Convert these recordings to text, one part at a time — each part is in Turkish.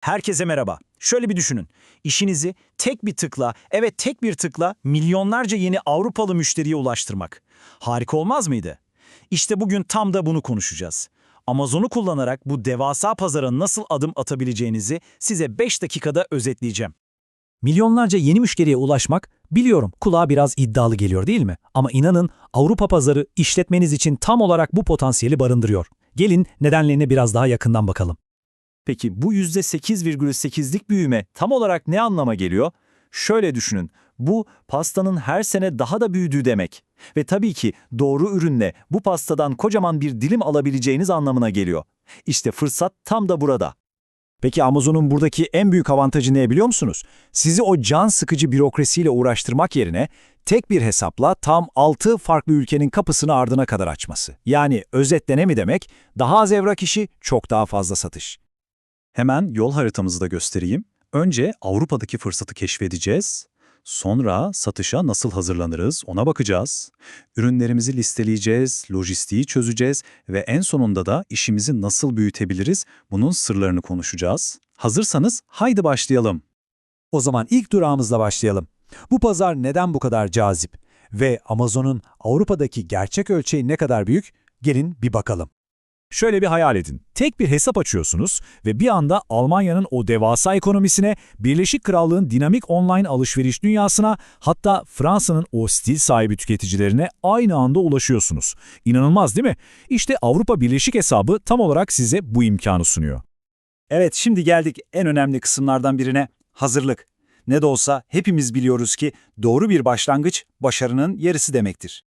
Herkese merhaba. Şöyle bir düşünün. İşinizi tek bir tıkla, evet tek bir tıkla milyonlarca yeni Avrupalı müşteriye ulaştırmak. Harika olmaz mıydı? İşte bugün tam da bunu konuşacağız. Amazon'u kullanarak bu devasa pazara nasıl adım atabileceğinizi size 5 dakikada özetleyeceğim. Milyonlarca yeni müşteriye ulaşmak, biliyorum kulağa biraz iddialı geliyor değil mi? Ama inanın Avrupa pazarı işletmeniz için tam olarak bu potansiyeli barındırıyor. Gelin nedenlerine biraz daha yakından bakalım. Peki bu %8,8'lik büyüme tam olarak ne anlama geliyor? Şöyle düşünün, bu pastanın her sene daha da büyüdüğü demek. Ve tabii ki doğru ürünle bu pastadan kocaman bir dilim alabileceğiniz anlamına geliyor. İşte fırsat tam da burada. Peki Amazon'un buradaki en büyük avantajı ne biliyor musunuz? Sizi o can sıkıcı bürokrasiyle uğraştırmak yerine tek bir hesapla tam 6 farklı ülkenin kapısını ardına kadar açması. Yani özetle ne mi demek? Daha az evrak işi, çok daha fazla satış. Hemen yol haritamızı da göstereyim. Önce Avrupa'daki fırsatı keşfedeceğiz. Sonra satışa nasıl hazırlanırız ona bakacağız. Ürünlerimizi listeleyeceğiz, lojistiği çözeceğiz ve en sonunda da işimizi nasıl büyütebiliriz bunun sırlarını konuşacağız. Hazırsanız haydi başlayalım. O zaman ilk durağımızla başlayalım. Bu pazar neden bu kadar cazip? Ve Amazon'un Avrupa'daki gerçek ölçeği ne kadar büyük? Gelin bir bakalım. Şöyle bir hayal edin. Tek bir hesap açıyorsunuz ve bir anda Almanya'nın o devasa ekonomisine, Birleşik Krallığın dinamik online alışveriş dünyasına, hatta Fransa'nın o stil sahibi tüketicilerine aynı anda ulaşıyorsunuz. İnanılmaz değil mi? İşte Avrupa Birleşik hesabı tam olarak size bu imkanı sunuyor. Evet, şimdi geldik en önemli kısımlardan birine, hazırlık. Ne de olsa hepimiz biliyoruz ki doğru bir başlangıç başarının yarısı demektir.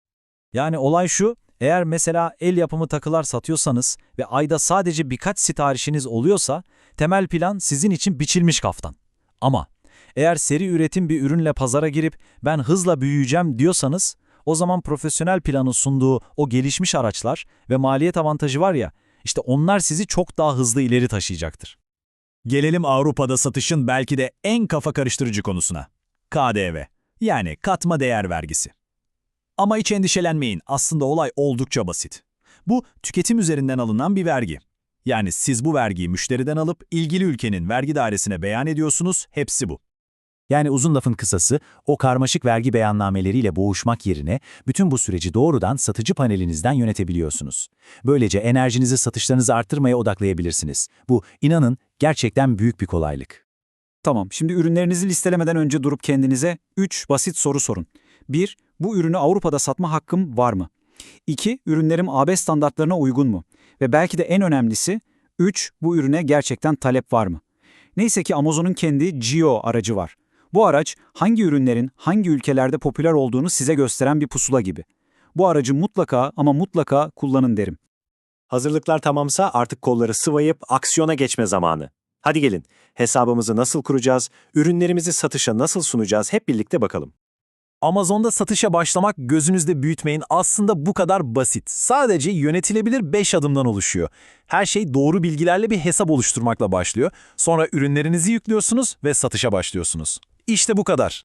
Yani olay şu, eğer mesela el yapımı takılar satıyorsanız ve ayda sadece birkaç siparişiniz oluyorsa, temel plan sizin için biçilmiş kaftan. Ama eğer seri üretim bir ürünle pazara girip ben hızla büyüyeceğim diyorsanız, o zaman profesyonel planın sunduğu o gelişmiş araçlar ve maliyet avantajı var ya, işte onlar sizi çok daha hızlı ileri taşıyacaktır. Gelelim Avrupa'da satışın belki de en kafa karıştırıcı konusuna. KDV, yani katma değer vergisi. Ama hiç endişelenmeyin, aslında olay oldukça basit. Bu, tüketim üzerinden alınan bir vergi. Yani siz bu vergiyi müşteriden alıp ilgili ülkenin vergi dairesine beyan ediyorsunuz, hepsi bu. Yani uzun lafın kısası, o karmaşık vergi beyannameleriyle boğuşmak yerine bütün bu süreci doğrudan satıcı panelinizden yönetebiliyorsunuz. Böylece enerjinizi satışlarınızı arttırmaya odaklayabilirsiniz. Bu, inanın, gerçekten büyük bir kolaylık. Tamam, şimdi ürünlerinizi listelemeden önce durup kendinize 3 basit soru sorun. 1. Bu ürünü Avrupa'da satma hakkım var mı? 2. Ürünlerim AB standartlarına uygun mu? Ve belki de en önemlisi 3. Bu ürüne gerçekten talep var mı? Neyse ki Amazon'un kendi Geo aracı var. Bu araç hangi ürünlerin hangi ülkelerde popüler olduğunu size gösteren bir pusula gibi. Bu aracı mutlaka ama mutlaka kullanın derim. Hazırlıklar tamamsa artık kolları sıvayıp aksiyona geçme zamanı. Hadi gelin, hesabımızı nasıl kuracağız, ürünlerimizi satışa nasıl sunacağız hep birlikte bakalım. Amazon'da satışa başlamak gözünüzde büyütmeyin aslında bu kadar basit. Sadece yönetilebilir 5 adımdan oluşuyor. Her şey doğru bilgilerle bir hesap oluşturmakla başlıyor. Sonra ürünlerinizi yüklüyorsunuz ve satışa başlıyorsunuz. İşte bu kadar.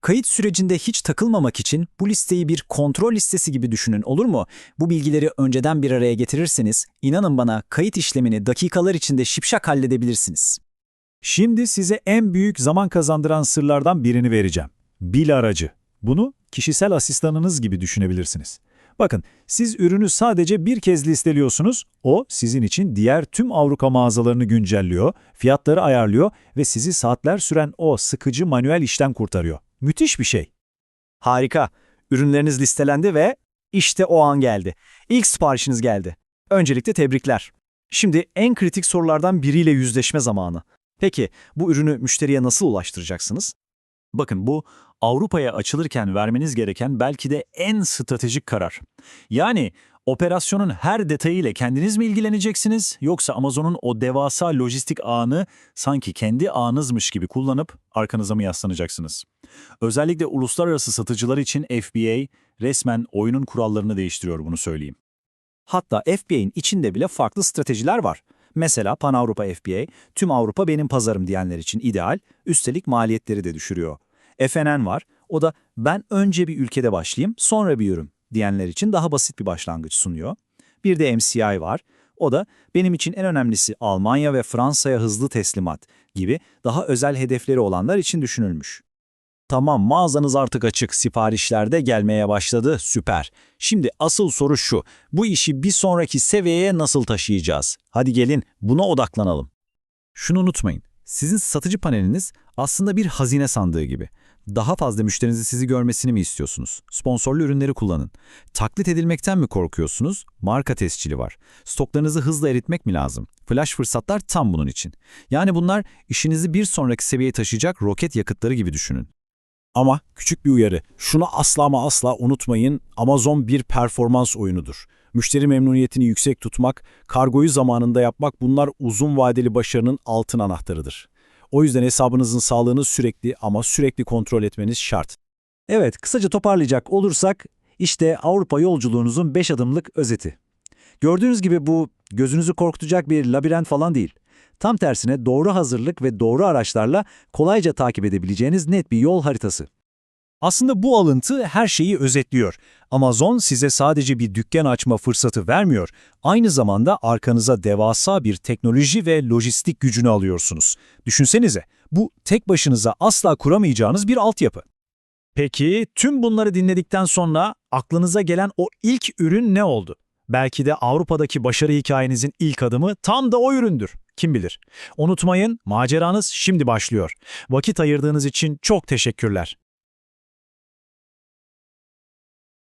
Kayıt sürecinde hiç takılmamak için bu listeyi bir kontrol listesi gibi düşünün olur mu? Bu bilgileri önceden bir araya getirirseniz inanın bana kayıt işlemini dakikalar içinde şipşak halledebilirsiniz. Şimdi size en büyük zaman kazandıran sırlardan birini vereceğim. Bil aracı. Bunu kişisel asistanınız gibi düşünebilirsiniz. Bakın, siz ürünü sadece bir kez listeliyorsunuz, o sizin için diğer tüm Avrupa mağazalarını güncelliyor, fiyatları ayarlıyor ve sizi saatler süren o sıkıcı manuel işten kurtarıyor. Müthiş bir şey. Harika. Ürünleriniz listelendi ve işte o an geldi. İlk siparişiniz geldi. Öncelikle tebrikler. Şimdi en kritik sorulardan biriyle yüzleşme zamanı. Peki bu ürünü müşteriye nasıl ulaştıracaksınız? Bakın bu Avrupa'ya açılırken vermeniz gereken belki de en stratejik karar. Yani operasyonun her detayıyla kendiniz mi ilgileneceksiniz yoksa Amazon'un o devasa lojistik ağını sanki kendi ağınızmış gibi kullanıp arkanıza mı yaslanacaksınız? Özellikle uluslararası satıcılar için FBA resmen oyunun kurallarını değiştiriyor bunu söyleyeyim. Hatta FBA'in içinde bile farklı stratejiler var. Mesela Pan-Avrupa FBA, tüm Avrupa benim pazarım diyenler için ideal, üstelik maliyetleri de düşürüyor. FNN var, o da ben önce bir ülkede başlayayım, sonra bir ürün diyenler için daha basit bir başlangıç sunuyor. Bir de MCI var, O da benim için en önemlisi Almanya ve Fransa'ya hızlı teslimat gibi daha özel hedefleri olanlar için düşünülmüş. Tamam mağazanız artık açık, siparişler de gelmeye başladı, süper. Şimdi asıl soru şu, bu işi bir sonraki seviyeye nasıl taşıyacağız? Hadi gelin buna odaklanalım. Şunu unutmayın, sizin satıcı paneliniz aslında bir hazine sandığı gibi. Daha fazla müşterinizin sizi görmesini mi istiyorsunuz? Sponsorlu ürünleri kullanın. Taklit edilmekten mi korkuyorsunuz? Marka tescili var. Stoklarınızı hızla eritmek mi lazım? Flash fırsatlar tam bunun için. Yani bunlar işinizi bir sonraki seviyeye taşıyacak roket yakıtları gibi düşünün. Ama küçük bir uyarı. Şunu asla ama asla unutmayın. Amazon bir performans oyunudur. Müşteri memnuniyetini yüksek tutmak, kargoyu zamanında yapmak bunlar uzun vadeli başarının altın anahtarıdır. O yüzden hesabınızın sağlığını sürekli ama sürekli kontrol etmeniz şart. Evet, kısaca toparlayacak olursak işte Avrupa yolculuğunuzun 5 adımlık özeti. Gördüğünüz gibi bu gözünüzü korkutacak bir labirent falan değil. Tam tersine doğru hazırlık ve doğru araçlarla kolayca takip edebileceğiniz net bir yol haritası. Aslında bu alıntı her şeyi özetliyor. Amazon size sadece bir dükkan açma fırsatı vermiyor. Aynı zamanda arkanıza devasa bir teknoloji ve lojistik gücünü alıyorsunuz. Düşünsenize, bu tek başınıza asla kuramayacağınız bir altyapı. Peki tüm bunları dinledikten sonra aklınıza gelen o ilk ürün ne oldu? Belki de Avrupa'daki başarı hikayenizin ilk adımı tam da o üründür. Kim bilir? Unutmayın, maceranız şimdi başlıyor. Vakit ayırdığınız için çok teşekkürler.